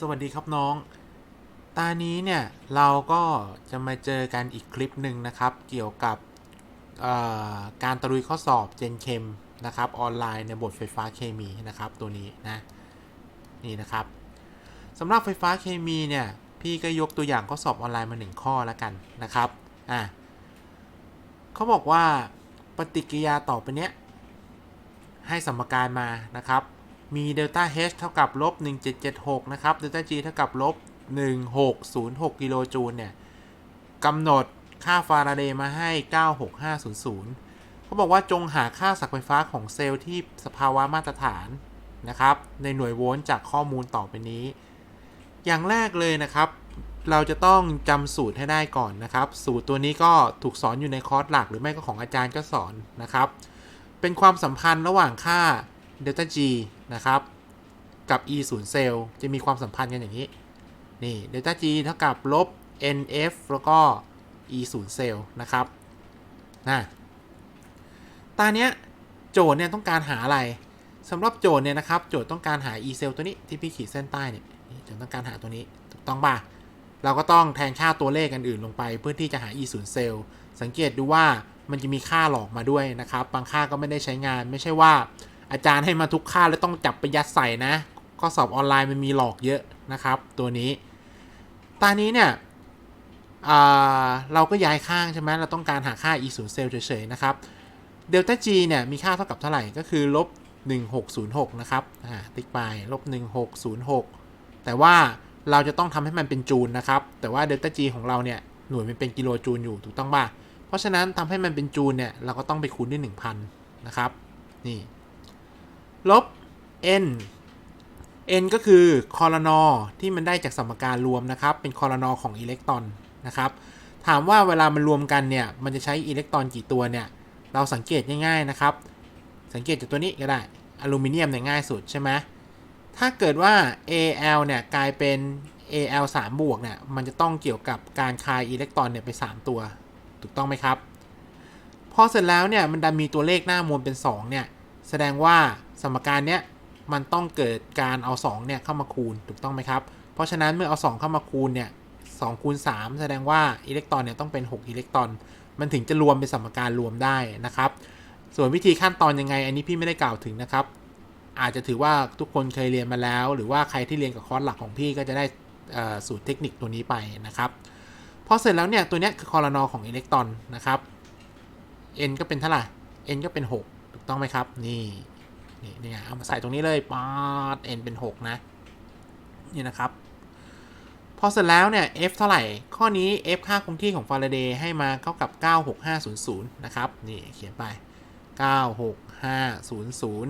สวัสดีครับน้อง ตานี้เนี่ย เราก็จะมาเจอกันอีกคลิปหนึ่งนะครับ เกี่ยวกับการตะลุยข้อสอบเจนเคมนะครับออนไลน์ในบทไฟฟ้าเคมีนะครับ ตัวนี้นะนี่นะครับสำหรับไฟฟ้าเคมีเนี่ย พี่ก็ยกตัวอย่างข้อสอบออนไลน์มาหนึ่งข้อแล้วกันนะครับอะเขาบอกว่าปฏิกิริยาต่อไปเนี้ยให้สมการมานะครับ มีเดลต้า H เท่ากับลบ1776 นะครับเดลต้า G เท่ากับลบ1606 กิโลจูลเนี่ยกำหนดค่าฟาราเดย์มาให้ 96500 เขาบอกว่าจงหาค่าศักย์ไฟฟ้าของเซลล์ที่สภาวะมาตรฐานนะครับ ในหน่วยโวลต์จากข้อมูลต่อไปนี้ อย่างแรกเลยนะครับ เราจะต้องจำสูตรให้ได้ก่อนนะครับ สูตรตัวนี้ก็ถูกสอนอยู่ในคอร์สหลัก หรือไม่ก็ของอาจารย์ก็สอนนะครับ เป็นความสัมพันธ์ระหว่างค่า เดลต้า G นะครับ กับ E 0เซลล์จะมีความสัมพันธ์กันอย่างนี้ นี่เดลต้า G เท่ากับลบ NF แล้วก็ E 0เซลล์นะครับนะตาเนี้ยโจทย์เนี่ยต้องการหาอะไรสำหรับโจทย์เนี่ยนะครับ โจทย์ต้องการหา E เซลล์ตัวนี้ที่พี่ขีดเส้นใต้เนี่ยโจทย์ต้องการหาตัวนี้ถูกต้องป่ะเราก็ต้องแทนค่าตัวเลขอันอื่นลงไป เพื่อที่จะหา E 0เซลล์สังเกตดูว่ามันจะมีค่าหลอกมาด้วยนะครับ บางค่าก็ไม่ได้ใช้งานไม่ใช่ว่า อาจารย์ให้มาทุกค่าแล้วต้องจับไปยัดใส่นะ ข้อสอบออนไลน์มันมีหลอกเยอะนะครับ ตัวนี้ ตานี้เนี่ยเราก็ย้ายข้างใช่ไหมเราต้องการหาค่า e 0เซลล์เฉยๆนะครับเดลต้า g เนี่ยมีค่าเท่ากับเท่าไหร่ก็คือลบ1606 นะครับติ๊กไปลบ1606 แต่ว่าเราจะต้องทำให้มันเป็นจูลนะครับ แต่ว่าเดลต้า g ของเราเนี่ยหน่วยมันเป็นกิโลจูลอยู่ถูกต้องป่ะเพราะฉะนั้นทำให้มันเป็นจูลเนี่ยเราก็ต้องไปคูณด้วย 1,000 นะครับ นี่ ลบ n n ก็คือคอรนอที่มันได้จากสมการรวมนะครับ เป็นคอรนอของอิเล็กตรอนนะครับ ถามว่าเวลามันรวมกันเนี่ย มันจะใช้อิเล็กตรอนกี่ตัวเนี่ย เราสังเกตง่ายๆนะครับ สังเกตจากตัวนี้ก็ได้ อลูมิเนียมเนี่ยง่ายสุดใช่ไหมถ้าเกิดว่า Al เนี่ยกลายเป็น Al 3 บวกเนี่ย มันจะต้องเกี่ยวกับการคายอิเล็กตรอนเนี่ยไป 3 ตัว ถูกต้องไหมครับ พอเสร็จแล้วเนี่ย มันดันมีตัวเลขหน้ามวลเป็น 2 เนี่ย แสดงว่าสมการเนี้ยมันต้องเกิดการเอา2เนี่ยเข้ามาคูณถูกต้องไหมครับ เพราะฉะนั้นเมื่อเอา 2 เข้ามาคูณเนี่ย2คูณ3แสดงว่าอิเล็กตรอนเนี่ยต้องเป็น 6 อิเล็กตรอน มันถึงจะรวมเป็นสมการรวมได้นะครับ ส่วนวิธีขั้นตอนยังไง อันนี้พี่ไม่ได้กล่าวถึงนะครับ อาจจะถือว่าทุกคนเคยเรียนมาแล้ว หรือว่าใครที่เรียนกับคอร์สหลักของพี่ก็จะได้สูตรเทคนิคตัวนี้ไปนะครับพอเสร็จแล้วเนี่ยตัวเนี้ยคือคอรนอของอิเล็กตรอนนะครับ n ก็เป็นเท่าไหร่ n ก็เป็น6ถูก ต้องไหมครับ นี่นี่นี่เอามาใส่ตรงนี้เลยปาด n เป็น 6 นะ นี่นะครับ พอเสร็จแล้วเนี่ย f เท่าไหร่ ข้อนี้ f ค่าคงที่ของฟาราเดย์ให้มาเท่ากับ 96500 นะครับ นี่เขียนไป 96500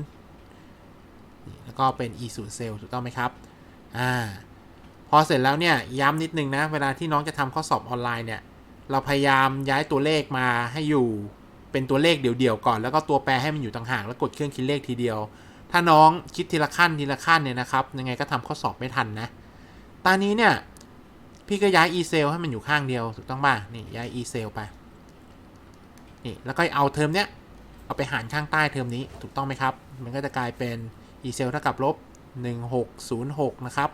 นี่แล้วก็เป็น e 0เซลล์ถูกต้องไหมครับ อ่า พอเสร็จแล้วเนี่ย ย้ำนิดนึงนะ เวลาที่น้องจะทำข้อสอบออนไลน์เนี่ย เราพยายามย้ายตัวเลขมาให้อยู่ เป็นตัวเลขเดี่ยวๆก่อน แล้วก็ตัวแปรให้มันอยู่ต่างหากแล้วกดเครื่องคิดเลขทีเดียว ถ้าน้องคิดทีละขั้นทีละขั้นเนี่ยนะครับ ยังไงก็ทำข้อสอบไม่ทันนะ ตอนนี้เนี่ย พี่ก็ย้าย e cell ให้มันอยู่ข้างเดียวถูกต้องป่ะนี่ย้าย e cell ไปนี่แล้วก็เอาเทอมเนี้ยเอาไปหารข้างใต้เทอมนี้ถูกต้องไหมครับ มันก็จะกลายเป็น e cell เท่ากับลบ1606นะครับ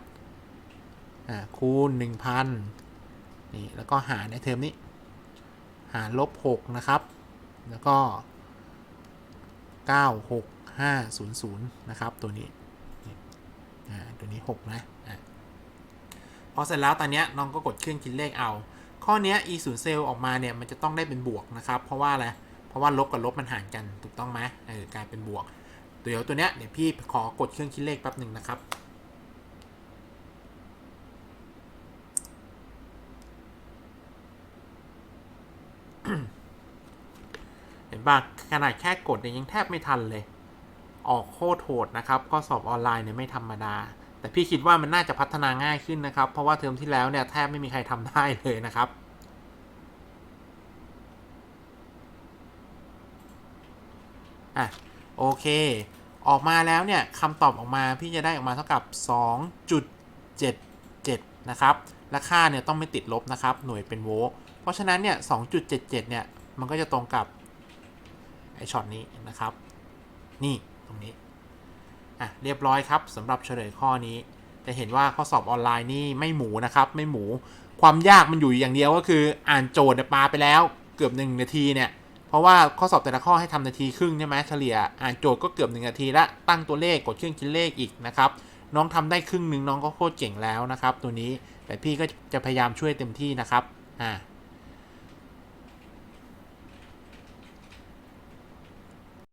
คูณ 1,000 นี่ แล้วก็หารในเทอมนี้ หารลบ 6 นะครับ แล้วก็ 96500 นะครับ ตัวนี้ตัวนี้ 6 นะพอเสร็จแล้วตอนนี้น้องก็กดเครื่องคิดเลขเอา ข้อนี้ e 0เซลล์ออกมาเนี่ยมันจะต้องได้เป็นบวกนะครับ เพราะว่าอะไร เพราะว่าลบกับลบมันห่ารกันถูกต้องไหมเออกลายเป็นบวก เดี๋ยวตัวเนี้ยเดี๋ยวพี่ขอกดเครื่องคิดเลขแป๊บหนึ่งนะครับ เห็นปะขนาดแค่กดเนี่ยยังแทบไม่ทันเลย ออกโคตรโหดนะครับ ก็สอบออนไลน์เนี่ยไม่ธรรมดา แต่พี่คิดว่ามันน่าจะพัฒนาง่ายขึ้นนะครับ เพราะว่าเทอมที่แล้วเนี่ยแทบไม่มีใครทำได้เลยนะครับอะโอเค ออกมาแล้วเนี่ยคำตอบออกมาพี่จะได้ออกมาเท่ากับ 2.77 นะครับ และค่าเนี่ยต้องไม่ติดลบนะครับ หน่วยเป็นโวลต์เพราะฉะนั้นเนี่ย 2.77 เนี่ย มันก็จะตรงกับ อช็อตนี้นะครับ นี่ตรงนี้อะเรียบร้อยครับสำหรับเฉลยข้อนี้ จะเห็นว่าข้อสอบออนไลน์นี่ไม่หมูนะครับ ไม่หมูความยากมันอยู่อย่างเดียวก็คืออ่านโจทย์เนี่ยปาไปแล้วเกือบหนึ่งนาทีเนี่ยเพราะว่าข้อสอบแต่ละข้อให้ทำนาทีครึ่งใช่ไหมเฉลี่ยอ่านโจทย์ก็เกือบหนึ่งนาทีละตั้งตัวเลขกดเครื่องคิดเลขอีกนะครับน้องทำได้ครึ่งหนึ่งน้องก็โคตรเก่งแล้วนะครับ ตัวนี้แต่พี่ก็จะพยายามช่วยเต็มที่นะครับอ่า